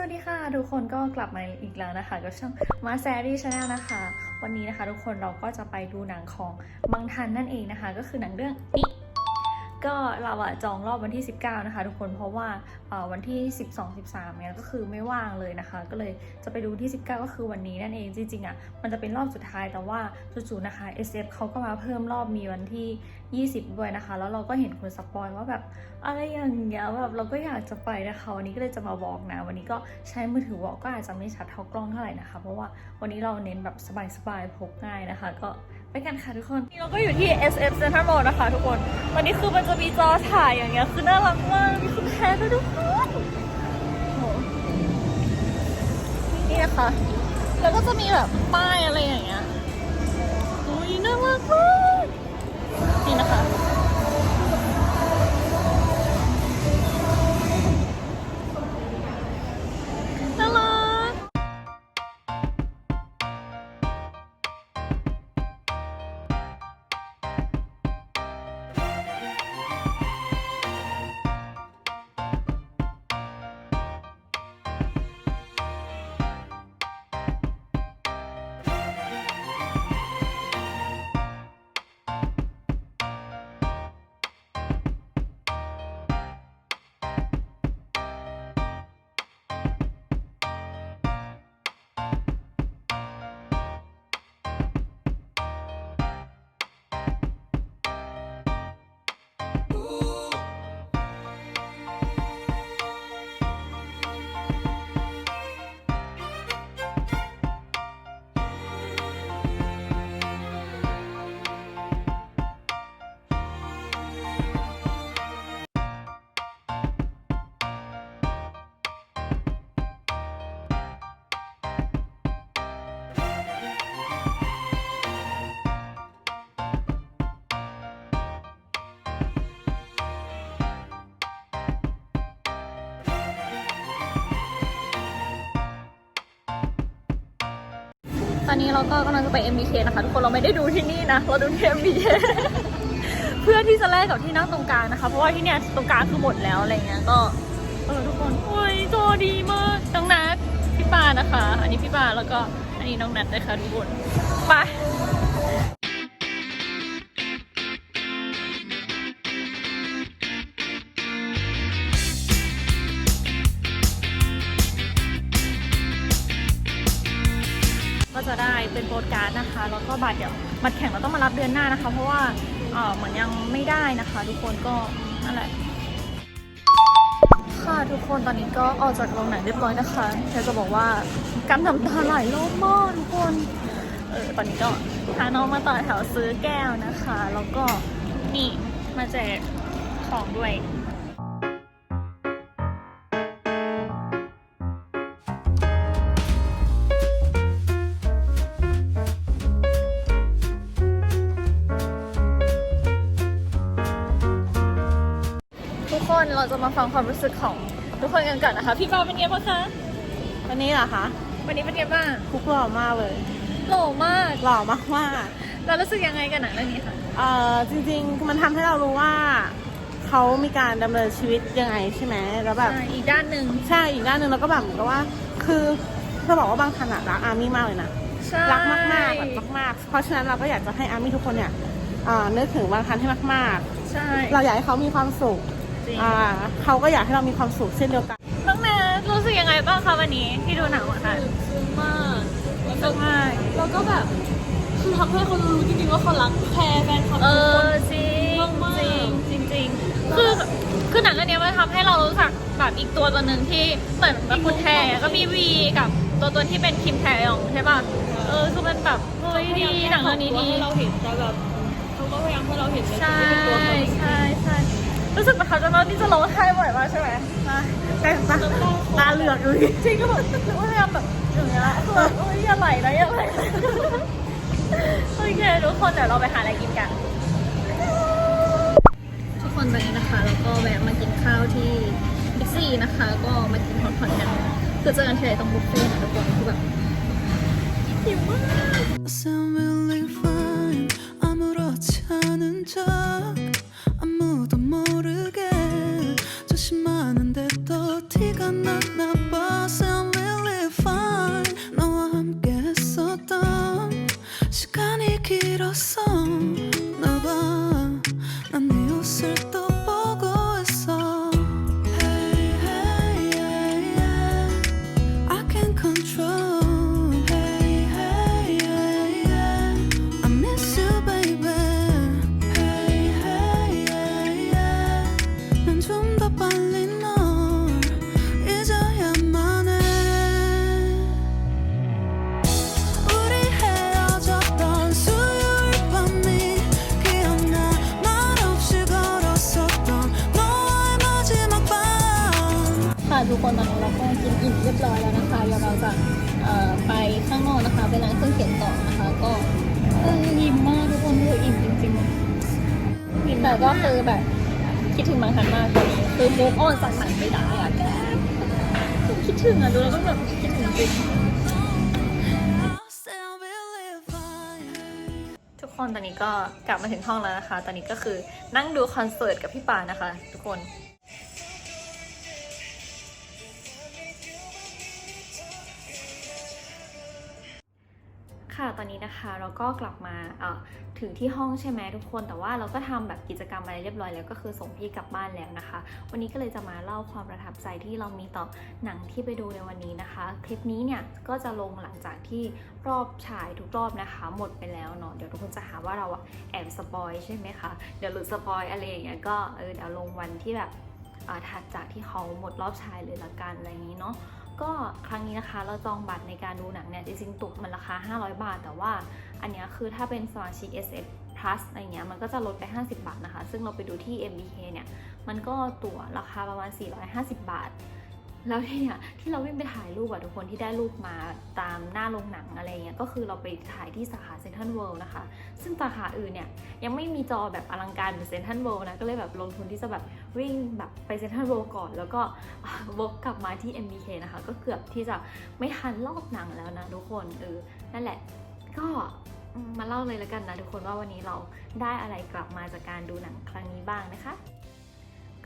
สวัสดีค่ะ ทุกคนก็กลับมาอีกแล้วนะคะกับช่องมาแซรี่ชาแนลนะคะ วันนี้นะคะ ทุกคนเราก็จะไปดูหนังของบังทันนั่นเองนะคะ ก็คือหนังเรื่องนี้ก็เราอะจองรอบวันที่ 19 นะคะ ทุกคนเพราะว่าวันที่ 12 13เนี่ยก็คือไม่ว่างเลยนะคะ ก็เลยจะไปดูที่ 19 ก็คือวันนี้นั่นเองจริงๆอะมันจะเป็นรอบสุดท้ายแต่ว่าจู่ๆนะคะ SF เขาก็มาเพิ่มรอบมีวันที่20 ด้วยนะคะ แล้วเราก็เห็นคนสปอยว่าแบบอะไรอย่างเงี้ยแบบเราก็อยากจะไปนะคะวันนี้ก็เลยจะมาบอกนะ วันนี้ก็ใช้มือถือวอลก็อาจจะไม่ชัดเท่ากล้องเท่าไหร่นะคะ เพราะว่าวันนี้เราเน้นแบบสบายๆพกง่ายนะคะ ก็ไปกันค่ะทุกคนนี่เราก็อยู่ที่ SF Central Mall นะคะ ทุกคนวันนี้คือมันจะมีจอถ่ายอย่างเงี้ยคือน่ารักมากมีคุณแพ้ด้วยทุกคนนี่นะคะแล้วก็จะมีแบบป้ายอะไรอย่างเงี้ยอุ้ยน่ารักมาก นี้นะคะ ตอนนี้เราก็กำลังจะไป MBK นะคะทุกคนเราไม่ได้ดูที่นี่นะเราดูที่ MBK เพื่อที่จะแลกกับที่นั่งตรงกลางนะคะเพราะว่าที่เนี่ยตรงกลางคือหมดแล้วอะไรเงี้ยก็เออทุกคนโอ้ยจอดีมากน้องนัทพี่ปานะคะ อันนี้พี่ปาแล้วก็อันนี้น้องนัทนะคะทุกคนไป เป็นโปรการ์ดนะคะ แล้วก็บัตรเดี๋ยวบัตรแข่งเราต้องมารับเดือนหน้านะคะ เพราะว่าเออเหมือนยังไม่ได้นะคะ ทุกคนก็นั่นแหละค่ะทุกคนตอนนี้ก็ออกจากโรงหนังเรียบร้อยนะคะแค่จะบอกว่าการทำตาไหลายรอบมากทุกคนเออตอนนี้ก็พาน้องมาต่อแถวซื้อแก้วนะคะ แล้วก็นี่มาแจกของด้วย จะมาฟังความรู้สึกของทุกคนกันก่อนนะคะ พี่ปาเป็นไงบ้างคะ วันนี้เหรอคะวันนี้เป็นไงบ้างคุกหล่อมากเลยหล่อมาก หล่อมากมากเรารู้สึกยังไงกับหนังเรื่องนี้คะๆเอ่อจริงๆมันทำให้เรารู้ว่าเขามีการดำเนินชีวิตยังไงใช่ไหมแล้วแบบใช่อีกด้านหนึ่งใช่อีกด้านหนึ่งเราก็แบบเหมือนกับว่า คือเราบอกว่าบางทันอะรักอาร์มี่มากเลยนะ ใช่รักมากๆแบบมากๆ เพราะฉะนั้นเราก็อยากจะให้อาร์มี่ทุกคนเนี่ยเอ่อนึกถึงบางทันให้มากใช่ ๆ เราอยากให้เขามีความสุขจริง อ่าเขาก็อยากให้เรามีความสุขเช่นเดียวกันน้องแนทรู้สึกยังไงบ้างคะวันนี้ที่ดูหนังวันนั้นซึ้งมากแล้วสึก็กมากแล้วก็แบบคือทำให้คนรู้จริงๆว่าเขารักแพรแฟนคลับเอทุกคนอจริงมากๆจริงจริงจริงคือคือหนังเรื่องนี้มันทำให้เรารู้จักแบบอีกตัวตัวหนึ่งที่เหมือนแบบคุณแทอะก็มีวีกับตัวตัวที่เป็นคิมแทยองใช่ป่ะเออคือมันแบบเฮ้ยดีหนังเรื่องนี้ดีให้เราเห็นแต่แบบเขาก็พยายามให้เราเห็นในใช่ในตัวเขาใช่ใช่ รู้สึกประทับใจมากที่จะร้องไห้บ่อยมากใช่ไหมใช่แต่ตาตาเหลือกอยู่ดิจริงก็แบบพยายามแบบอย่างเงี้ยคือแบบโอ้ยอย่าไหลนะอย่าไหลนะโอเคทุกคนเดี๋ยวเราไปหาอะไรกินกัน ทุกคนตอนนี้นะคะแล้วก็แวะมากินข้าวที่บิ๊กซีนะคะ ก็มากินฮอตพอตกันคือเจอกันที่ไหนตรงบุฟเฟ่ต์นะทุกคนคือแบบหิวมาก แต่ก็คือแบบคิดถึงบางทันมากตอนนี้คือมูฟออนสักหนังไม่ได้อะแกคือคิดถึงอะดูแล้วก็แบบคิดถึงจริงทุกคนตอนนี้ก็กลับมาถึงห้องแล้วนะคะ ตอนนี้ก็คือนั่งดูคอนเสิร์ตกับพี่ปานะคะ ทุกคน ค่ะ ตอนนี้นะคะเราก็กลับมาถึงที่ห้องใช่ไหมทุกคน แต่ว่าเราก็ทำแบบกิจกรรมอะไรเรียบร้อยแล้วก็คือส่งพี่กลับบ้านแล้วนะคะ วันนี้ก็เลยจะมาเล่าความประทับใจที่เรามีต่อหนังที่ไปดูในวันนี้นะคะ คลิปนี้เนี่ยก็จะลงหลังจากที่รอบฉายทุกรอบนะคะ หมดไปแล้วเนาะ เดี๋ยวทุกคนจะหาว่าเราแอบสปอยใช่ไหมคะ เดี๋ยวหลุดสปอยอะไรอย่างเงี้ยก็เออเดี๋ยวลงวันที่แบบ ถัดจากที่เขาหมดรอบชายเลยละกันอะไรอย่างนี้เนาะก็ครั้งนี้นะคะเราจองบัตรในการดูหนังเนี่ยจริงๆตุกมันราคา 500 บาท แต่ว่าอันเนี้ยคือถ้าเป็นสมาชิก SF Plus อะไรเงี้ยมันก็จะลดไป 50 บาทนะคะ ซึ่งเราไปดูที่ MBK เนี่ย มันก็ตั๋วราคาประมาณ 450 บาท แล้วเนี่ยที่เราวิ่งไปถ่ายรูปอะทุกคนที่ได้รูปมาตามหน้าโรงหนังอะไรเงี้ยก็คือเราไปถ่ายที่สาขาเซ็นทรัลเวิลด์นะคะ ซึ่งสาขาอื่นเนี่ยยังไม่มีจอแบบอลังการเหมือนเซ็นทรัลเวิลด์นะก็เลยแบบลงทุนที่จะแบบวิ่งแบบไปเซ็นทรัลเวิลด์ก่อน แล้วก็วกกลับมาที่ MBK นะคะ ก็เกือบที่จะไม่ทันรอบหนังแล้วนะทุกคนเออนั่นแหละก็มมาเล่าเลยแล้วกันนะทุกคนว่าวันนี้เราได้อะไรกลับมาจากการดูหนังครั้งนี้บ้างนะคะ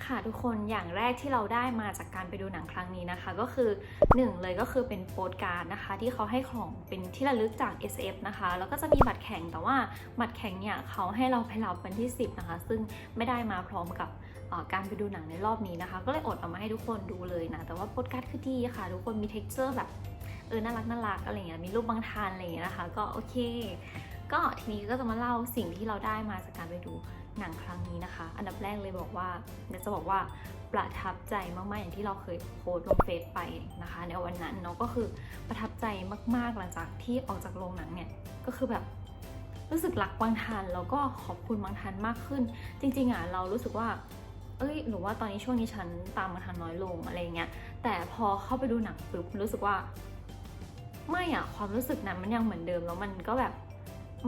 ค่ะทุกคนอย่างแรกที่เราได้มาจากการไปดูหนังครั้งนี้นะคะ ก็คือหนึ่งเลยก็คือเป็นโปสการ์ดนะคะ ที่เขาให้ของเป็นที่ระลึกจาก SF นะคะ แล้วก็จะมีบัตรแข่งแต่ว่าบัตรแข่งเนี่ยเขาให้เราไปรับวันที่ 10 นะคะ ซึ่งไม่ได้มาพร้อมกับการไปดูหนังในรอบนี้นะคะ ก็เลยอดเอามาให้ทุกคนดูเลยนะ แต่ว่าโปสการ์ดคือดีค่ะ ทุกคนมี t e x t อร์แบบเออน่ารักน่ารักอะไรเงี้ยมีรูปบางทานอะไรเงี้ยนะคะ ก็โอเค ก็ทีนี้ก็จะมาเล่าสิ่งที่เราได้มาจากการไปดู หนังครั้งนี้นะคะ อันดับแรกเลยบอกว่าเดี๋ยวจะบอกว่าประทับใจมากๆอย่างที่เราเคยโพสลงเฟซไปนะคะ ในวันนั้นเนาะก็คือประทับใจมากๆหลังจากที่ออกจากโรงหนังเนี่ยก็คือแบบรู้สึกรักบางทันแล้วก็ขอบคุณบางทันมากขึ้น จริงๆอะเรารู้สึกว่าเอ้ยหรือว่าตอนนี้ช่วงนี้ฉันตามบางทันน้อยลงอะไรเงี้ย แต่พอเข้าไปดูหนังปุ๊บรู้สึกว่า ไม่อะความรู้สึกนั้นมันยังเหมือนเดิมแล้วมันก็แบบ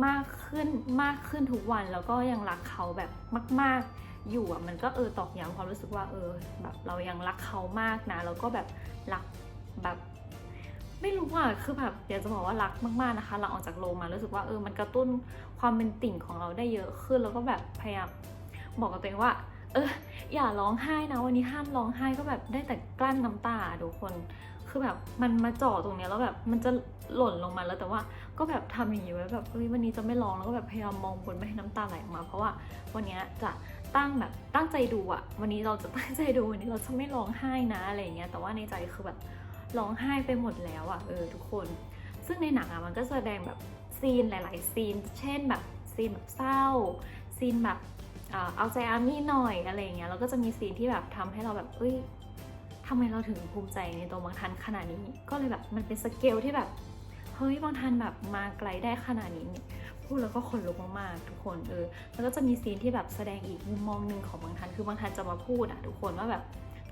มากขึ้นมากขึ้นทุกวันแล้วก็ยังรักเขาแบบมาก ๆ อยู่อะมันก็เออตอกย้ำความรู้สึกว่าเออแบบเรายังรักเขามากนะแล้วก็แบบรักแบบไม่รู้ว่าคือแบบอยากจะบอกว่ารักมากๆนะคะเราออกจากโรงมารู้สึกว่าเออมันกระตุ้นความเป็นติ่งของเราได้เยอะขึ้นแล้วก็แบบพยายามบอกกับตัวเองว่า เอออย่าร้องไห้นะวันนี้ห้ามร้องไห้ก็แบบได้แต่กลั้นน้ำตาทุกคน คือแบบมันมาจ่อตรงเนี้ยแล้วแบบมันจะหล่นลงมาแล้วแต่ว่าก็แบบทำอย่างนี้ไว้แบบเฮ้ยวันนี้จะไม่ร้องแล้วก็แบบพยายามมองบนไม่ให้น้ำตาไหลออกมา เพราะว่าวันนี้จะตั้งแบบตั้งใจดูอะวันนี้เราจะตั้งใจดูวันนี้เราจะไม่ร้องไห้นะอะไรเงี้ยแต่ว่าในใจคือแบบร้องไห้ไปหมดแล้วอะเออทุกคน ซึ่งในหนังอะมันก็แสดงแบบซีนหลาย ๆ ซีน เช่นแบบซีนแบบเศร้า ซีนแบบเอาใจอาร์มี่หน่อยอะไรเงี้ยแล้วก็จะมีซีนที่แบบทำให้เราแบบเอ้ย ทำไมเราถึงภูมิใจในตัวบางทันขนาดนี้ ก็เลยแบบมันเป็นสเกลที่แบบเฮ้ยบางทันแบบมาไกลได้ขนาดนี้เนี่ยพูดแล้วก็ขนลุกมากๆทุกคนเออแล้วก็จะมีซีนที่แบบแสดงอีกมุมมองหนึ่งของบางทันคือบางทันจะมาพูดอะทุกคนว่าแบบ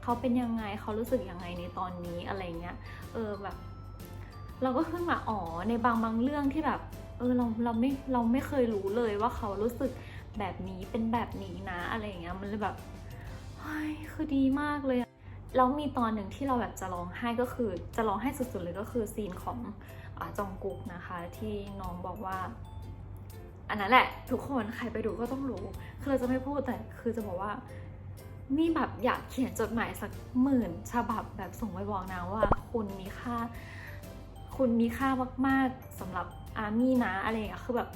เขาเป็นยังไงเขารู้สึกยังไงในตอนนี้อะไรเงี้ยเออแบบ เราก็ขึ้นมาอ๋อในบางบางเรื่องที่แบบเออเราเราไม่เราไม่เคยรู้เลยว่าเขารู้สึกแบบนี้เป็นแบบนี้นะอะไรเงี้ยมันเลยแบบเฮ้ยคือดีมากเลย แล้วมีตอนหนึ่งที่เราแบบจะร้องไห้ก็คือ จะร้องไห้สุดๆเลยก็คือซีนของอจองกุกนะคะ ที่น้องบอกว่า อันนั้นแหละ ทุกคนใครไปดูก็ต้องรู้ คือเราจะไม่พูดแต่คือจะบอกว่านี่แบบอยากเขียนจดหมายสักหมื่นฉบับแบบส่งไปบอกนางว่า คุณมีค่า คุณมีค่ามากๆสำหรับอาร์มี่นะอะไรอย่างเงี้ยคือแบบ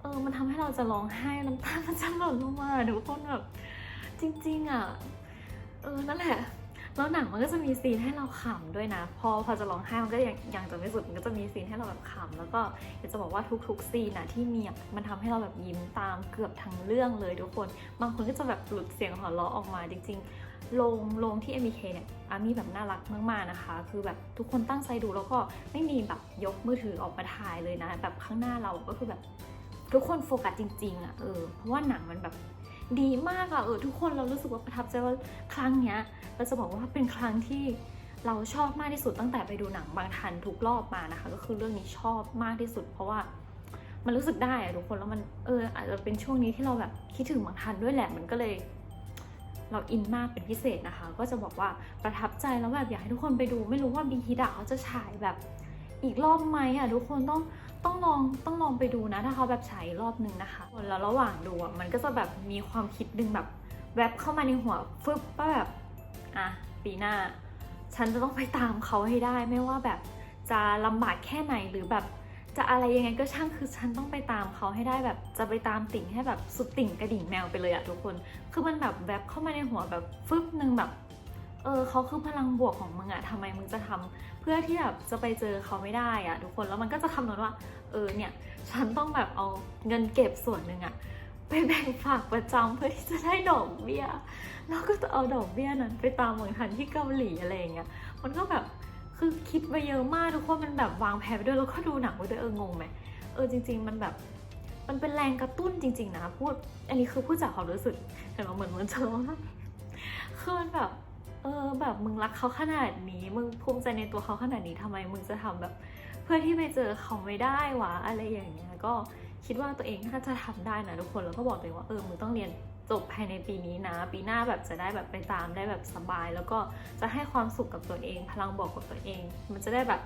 เออมันทำให้เราจะร้องไห้น้ำตามันจะหล่นลงมาทุกคนแบบจริง ๆอะเออนั่นแหละ แล้วหนังมันก็จะมีซีนให้เราขำด้วยนะ พอพอจะร้องไห้มันก็ยังยังจะไม่สุดมันก็จะมีซีนให้เราแบบขำแล้วก็อยากจะบอกว่าทุกๆซีนนะที่มีมันทำให้เราแบบยิ้มตามเกือบทั้งเรื่องเลยทุกคน บางคนก็จะแบบหลุดเสียงหัวเราะออกมาจริงๆโรงโรงที่ MBK เนี่ยอามีแบบน่ารักมากๆนะคะ คือแบบทุกคนตั้งใจดูแล้วก็ไม่มีแบบยกมือถือออกมาถ่ายเลยนะ แบบข้างหน้าเราก็คือแบบทุกคนโฟกัสจริงๆอะ่ะเออเพราะว่าหนังมันแบบ ดีมากอะเออทุกคนเรารู้สึกว่าประทับใจว่าครั้งเนี้ยเราจะบอกว่าเป็นครั้งที่เราชอบมากที่สุดตั้งแต่ไปดูหนังบางทันทุกรอบมานะคะ ก็คือเรื่องนี้ชอบมากที่สุด เพราะว่ามันรู้สึกได้อะทุกคนแล้วมันเอออาจจะเป็นช่วงนี้ที่เราแบบคิดถึงบางทันด้วยแหละมันก็เลย เราอินมากเป็นพิเศษนะคะ ก็จะบอกว่าประทับใจแล้วแบบอยากให้ทุกคนไปดู ไม่รู้ว่าบีฮิดะเขาจะฉายแบบอีกรอบไหมอะทุกคนต้อง ต้องลองต้องลองไปดูนะ ถ้าเขาแบบฉายอีกรอบนึงนะคะแล้วระหว่างดูอะมันก็จะแบบมีความคิดดึงแบบแวบเข้ามาในหัวฟึบว่าแบบอะปีหน้า ฉันจะต้องไปตามเขาให้ได้ ไม่ว่าแบบจะลำบากแค่ไหนหรือแบบจะอะไรยังไงก็ช่างคือฉันต้องไปตามเขาให้ได้แบบจะไปตามติ่งให้แบบสุดติ่งกระดิ่งแมวไปเลยอะทุกคน คือมันแบบแวบเข้ามาในหัวแบบฟึบหนึ่งแบบ เออเขาคือพลังบวกของมึงอะทำไมมึงจะทำเพื่อที่แบบจะไปเจอเขาไม่ได้อะทุกคนแล้วมันก็จะคำนวณว่า เออเนี่ย ฉันต้องแบบเอาเงินเก็บส่วนหนึ่งอะไปแบ่งฝากประจำเพื่อที่จะได้ดอกเบี้ยแล้วก็จะเอาดอกเบี้ยนั้น ไปตามเมืองทันที่เกาหลีอะไรอย่างเงี้ยมันก็แบบคือคิดไปเยอะมากทุกคนมันแบบวางแผนไปด้วยแล้วก็ดูหนังไปด้วยเอองงไหมเออจริง ๆ มันแบบมันเป็นแรงกระตุ้นจริง ๆ นะพูด อันนี้คือพูดจากความรู้สึกแต่ว่าเหมือนเหมันเจอมาคือมันแบบ เออแบบมึงรักเขาขนาดนี้ มึงภูมิใจในตัวเขาขนาดนี้ทำไมมึงจะทำแบบ เพื่อที่ไปเจอเขาไม่ได้วะอะไรอย่างเงี้ยก็คิดว่าตัวเองน่าจะทำได้นะทุกคนแล้วก็บอกตัวเองว่าเออมึงต้องเรียนจบภายในปีนี้นะ ปีหน้าแบบจะได้แบบไปตามได้แบบสบาย แล้วก็จะให้ความสุขกับตัวเอง พลังบอกกับตัวเอง มันจะได้แบบ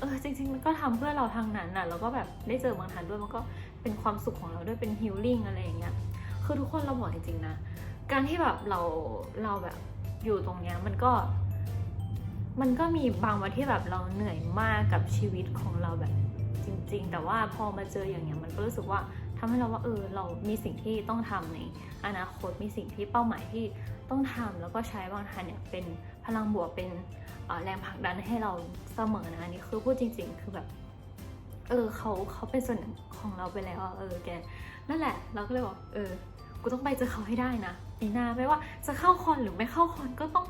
เออจริง ๆ มันก็ทำเพื่อเราทางนั้นน่ะแล้วก็แบบได้เจอบางทันด้วยมันก็เป็นความสุขของเราด้วยเป็นฮิลลิ่งอะไรอย่างเงี้ยคือทุกคนเราบอกจริงๆนะ การที่แบบเราเราแบบ อยู่ตรงเนี้ยมันก็ มันก็มีบางวันที่แบบเราเหนื่อยมากกับชีวิตของเราแบบจริง ๆ แต่ว่าพอมาเจออย่างเงี้ยมันก็รู้สึกว่าทำให้เราว่าเออเรามีสิ่งที่ต้องทำในอนาคตมีสิ่งที่เป้าหมายที่ต้องทำแล้วก็ใช้บางทันเนี่ยเป็นพลังบวกเป็นแรงผลักดันให้เราเสมอนะอันนี่คือพูดจริง ๆ คือแบบเออเขาเขาเป็นส่วนหนึ่งของเราไปแล้วเออแกนั่นแหละ เราก็เลยบอกเออ กูต้องไปเจอเขาให้ได้นะปีหน้าไม่ว่าจะเข้าคอนหรือไม่เข้าคอนก็ต้อง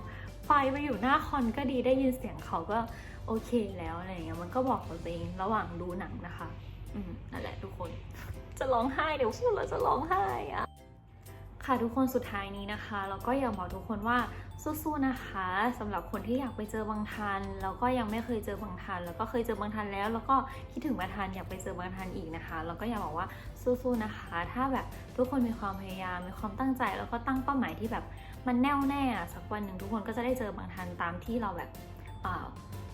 ไปไปอยู่หน้าคอนก็ดีได้ยินเสียงเขาก็โอเคแล้วอะไรเงี้ยมันก็บอกกับตัวเองระหว่างดูหนังนะคะ อืมนั่นแหละทุกคน จะร้องไห้เดี๋ยวพูดแล้วจะร้องไห้อะ ค่ะทุกคนสุดท้ายนี้นะคะเราก็อยากบอกทุกคนว่าสู้ๆนะคะสำหรับคนที่อยากไปเจอบางทันแล้วก็ยังไม่เคยเจอบางทัน แล้วก็เคยเจอบางทันแล้ว แล้วก็คิดถึงบางทันอยากไปเจอบางทันอีกนะคะแล้วก็อยากบอกว่าสู้ๆนะคะ ถ้าแบบทุกคนมีความพยายามมีความตั้งใจ แล้วก็ตั้งเป้าหมายที่แบบมันแน่วแน่อะสักวันหนึ่งทุกคนก็จะได้เจอบางทันตามที่เราแบบ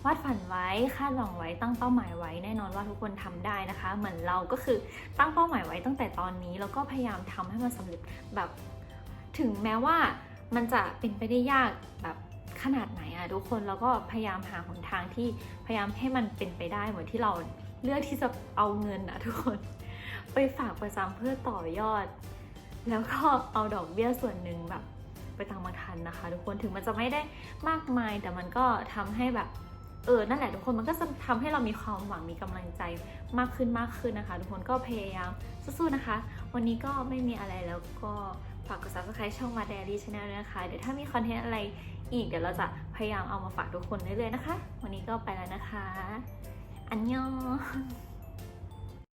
วาดฝันไว้คาดหวังไว้ตั้งเป้าหมายไว้แน่นอนว่าทุกคนทำได้นะคะ เหมือนเราก็คือตั้งเป้าหมายไว้ตั้งแต่ตอนนี้แล้วก็พยายามทำให้มันสำเร็จแบบถึงแม้ว่ามันจะเป็นไปได้ยากแบบขนาดไหนอะทุกคนแล้วก็พยายามหาหนทางที่พยายามให้มันเป็นไปได้เหมือนที่เราเลือกที่จะเอาเงินอะทุกคน ไปฝากประจำเพื่อต่อยอด แล้วก็เอาดอกเบี้ยส่วนหนึ่งแบบไปตามมาทันนะคะ ทุกคนถึงมันจะไม่ได้มากมายแต่มันก็ทำให้แบบ เออ นั่นแหละทุกคนมันก็จะทำให้เรามีความหวังมีกำลังใจมากขึ้นมากขึ้นนะคะ ทุกคนก็พยายามสู้ๆนะคะ วันนี้ก็ไม่มีอะไรแล้วก็ฝากกด subscribe ช่องมาแดรี่ชาแนลด้วยนะคะ เดี๋ยวถ้ามีคอนเทนต์อะไรอีกเดี๋ยวเราจะพยายามเอามาฝากทุกคนเรื่อยๆนะคะ วันนี้ก็ไปแล้วนะคะ อันยอง